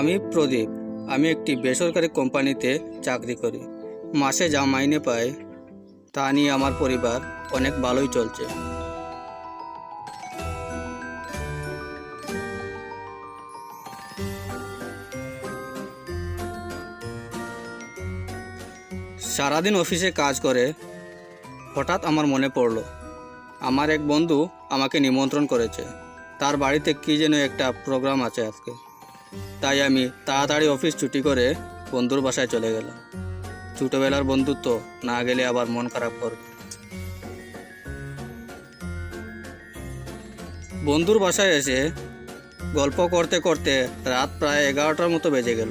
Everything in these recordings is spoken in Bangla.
আমি প্রদীপ। আমি একটি বেসরকারি কোম্পানিতে চাকরি করি। মাসে যা মাইনে পাই, তা নিয়ে আমার পরিবার অনেক ভালোই চলছে। সারাদিন অফিসে কাজ করে, হঠাৎ আমার মনে পড়ল, আমার এক বন্ধু আমাকে নিমন্ত্রণ করেছে। তার বাড়িতে কী যেন একটা প্রোগ্রাম আছে আজকে। তাই আমি তাড়াতাড়ি অফিস ছুটি করে বন্ধুর বাসায় চলে গেলাম। ছোটোবেলার বন্ধুত্ব না গেলে আবার মন খারাপ করবে। বন্ধুর বাসায় এসে গল্প করতে করতে রাত প্রায় এগারোটার মতো বেজে গেল।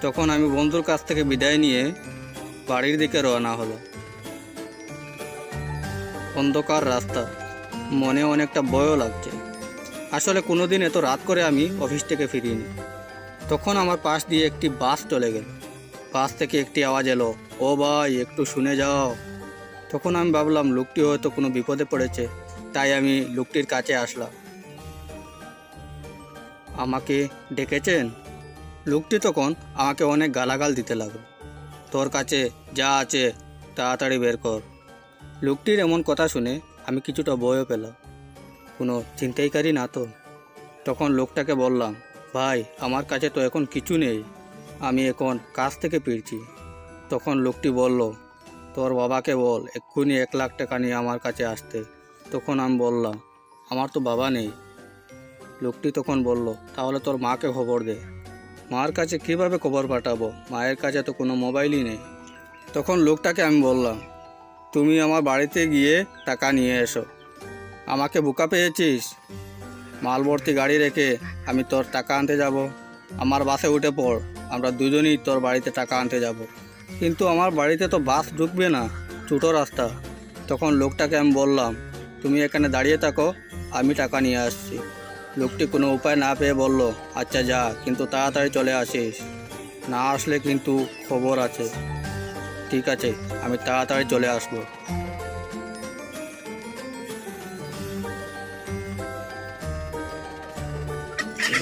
তখন আমি বন্ধুর কাছ থেকে বিদায় নিয়ে বাড়ির দিকে রওনা হলো অন্ধকার রাস্তা, মনে অনেকটা ভয়ও লাগছে। আসলে কোনোদিন এত রাত করে আমি অফিস থেকে ফিরিনি। তখন আমার পাশ দিয়ে একটি বাস চলে গেল। বাস থেকে একটি আওয়াজ এলো, ও ভাই, একটু শুনে যাও। তখন আমি ভাবলাম, লোকটি হয়তো কোনো বিপদে পড়েছে, তাই আমি লোকটির কাছে আসলাম। আমাকে ডেকেছেন? লোকটি তখন আমাকে অনেক গালাগাল দিতে লাগল। তোর কাছে যা আছে, তাড়াতাড়ি বের কর। লোকটির এমন কথা শুনে আমি কিছুটা ভয়ও পেলাম। কোনো চিন্তাইকারী না তো? তখন লোকটাকে বললাম ভাই, আমার কাছে তো এখন কিছু নেই। আমি এখন কাজ থেকে ফিরছি। তখন লোকটি বলল, তোর বাবাকে বল, এক্ষুনি এক লাখ টাকা নিয়ে আমার কাছে আসতে। তখন আমি বললাম, আমার তো বাবা নেই। লোকটি তখন বলল, তাহলে তোর মাকে খবর দে। মার কাছে কীভাবে খবর পাঠাবো? মায়ের কাছে তো কোনো মোবাইলই নেই। তখন লোকটাকে আমি বললাম, তুমি আমার বাড়িতে গিয়ে টাকা নিয়ে এসো। আমাকে বোকা পেয়েছিস? মাল ভর্তি গাড়ি রেখে আমি তোর টাকা আনতে যাব। আমার বাসে উঠে পড়, আমরা দুজনেই তোর বাড়িতে টাকা আনতে যাব। কিন্তু আমার বাড়িতে তো বাস ঢুকবে না, ছোটো রাস্তা। তখন লোকটাকে আমি বললাম, তুমি এখানে দাঁড়িয়ে থাকো, আমি টাকা নিয়ে আসছি। লোকটি কোনো উপায় না পেয়ে বলল আচ্ছা যা, কিন্তু তাড়াতাড়ি চলে আসিস। না আসলে কিন্তু খবর আছে। ঠিক আছে, আমি তাড়াতাড়ি চলে আসব।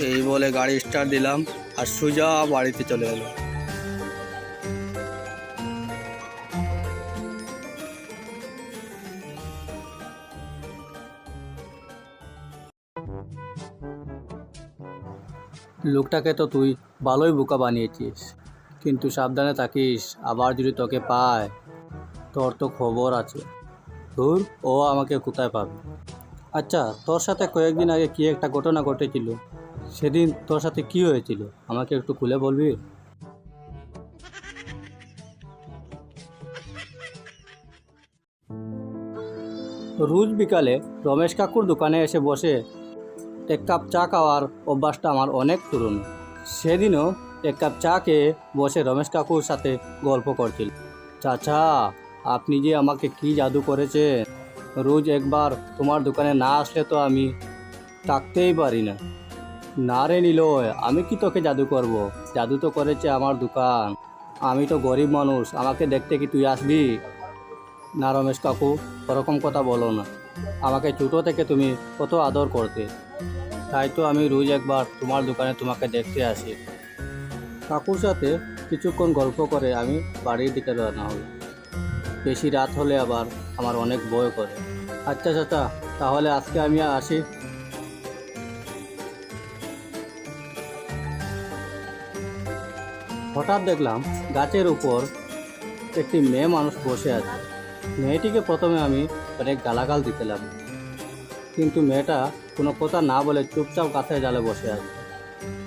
এই বলে গাড়ি স্টার্ট দিলাম আর সোজা বাড়িতে চলে এলো। লোকটাকে তো তুই ভালোই বোকা বানিয়েছিস, কিন্তু সাবধানে থাকিস, আবার যদি তোকে পায়, তোর তো খবর আছে। ধুর, ও আমাকে কোথায় পাবে? আচ্ছা তোর সাথে কয়েকদিন আগে কি একটা ঘটনা ঘটেছিল? সেদিন তোর সাথে কি হয়েছিল? আমাকে একটু খুলে বলবি? রোজ বিকালে রমেশ কাকুর দোকানে এসে বসে এক কাপ চা খাওয়ার অভ্যাসটা আমার অনেক পুরনো। সেদিনও এক কাপ চা খেয়ে বসে রমেশ কাকুর সাথে গল্প করছিল। চাচা, আপনি যে আমাকে কি জাদু করেছেন? রোজ একবার তোমার দোকানে না আসলে তো আমি থাকতেই পারি না। না রে নিলয়, আমি কি তোকে জাদু করব? জাদু তো করেছে আমার দোকান। আমি তো গরিব মানুষ, আমাকে দেখতে কি তুই আসবি? না রমেশ কাকু, ওরকম কথা বলো না। আমাকে ছোটো থেকে তুমি কত আদর করতে। তাই তো আমি রোজ একবার তোমার দোকানে তোমাকে দেখতে আসি। কাকুর সাথে কিছুক্ষণ গল্প করে আমি বাড়ির দিকে রওনা হই। বেশি রাত হলে আবার আমার অনেক ভয় করে। আচ্ছা চাচা, তাহলে আজকে আমি আসি? হঠাৎ দেখলাম গাছের উপর একটি মেয়ে মানুষ বসে আছে। মেয়েটিকে প্রথমে আমি অনেক গালাগাল দিতেলাম। কিন্তু মেয়েটা কোনো কথা না বলে চুপচাপ গাছের জালে বসে আছে।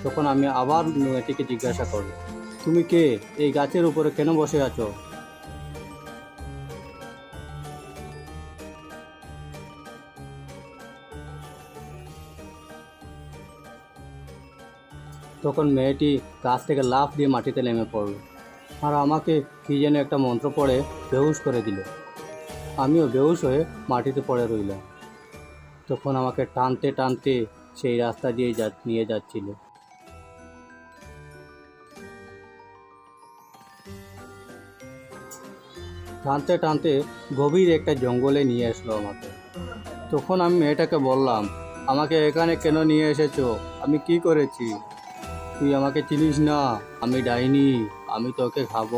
তখন আমি আবার মেয়েটিকে জিজ্ঞাসা করি তুমি কে? এই গাছের উপরে কেন বসে আছো? তখন মেয়েটি গাছ থেকে লাফ দিয়ে মাটিতে নেমে পড়ল। আর আমাকে কী যেন একটা মন্ত্র পড়ে বেহুশ করে দিল। আমিও বেহুশ হয়ে মাটিতে পড়ে রইলাম। তখন আমাকে টানতে টানতে সেই রাস্তা দিয়ে যা নিয়ে যাচ্ছিল। টানতে টানতে গভীর একটা জঙ্গলে নিয়ে আসলো আমাকে। তখন আমি মেয়েটাকে বললাম, আমাকে এখানে কেন নিয়ে এসেছ? আমি কি করেছি? তুই আমাকে চিনিস না, আমি ডাইনি, আমি তোকে খাব।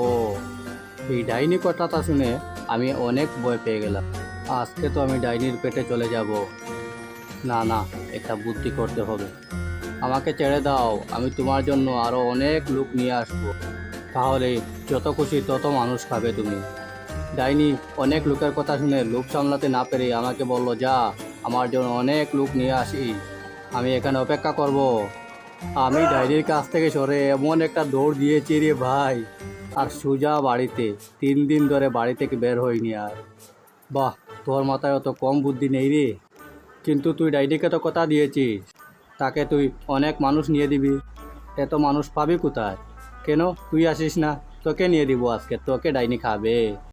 এই ডাইনি কথাটা শুনে আমি অনেক ভয় পেয়ে গেলাম। আজকে তো আমি ডাইনির পেটে চলে যাব। না না একটা বুদ্ধি করতে হবে। আমাকে ছেড়ে দাও, আমি তোমার জন্য আরও অনেক লোক নিয়ে আসব। তাহলে যত খুশি তত মানুষ খাবে তুমি। ডাইনি অনেক লোকের কথা শুনে লোক সামলাতে না পেরে আমাকে বলল, যা, আমার জন্য অনেক লোক নিয়ে আসি আমি এখানে অপেক্ষা করব। আমি ডাইনির কাছ থেকে সরে এমন একটা দৌড় দিয়েছি রে ভাই। আর সুজা বাড়িতে, তিন দিন ধরে বাড়ি থেকে বের হইনি আর। বাহ, তোর মাথায় অত কম বুদ্ধি নেই রে। কিন্তু তুই ডাইনিকে তো কথা দিয়েছিস। তাকে তুই অনেক মানুষ নিয়ে দিবি। এত মানুষ পাবি কোথায়? কেন? তুই আসিস না। তোকে নিয়ে দিব আজকে। তোকে ডাইনি খাবে।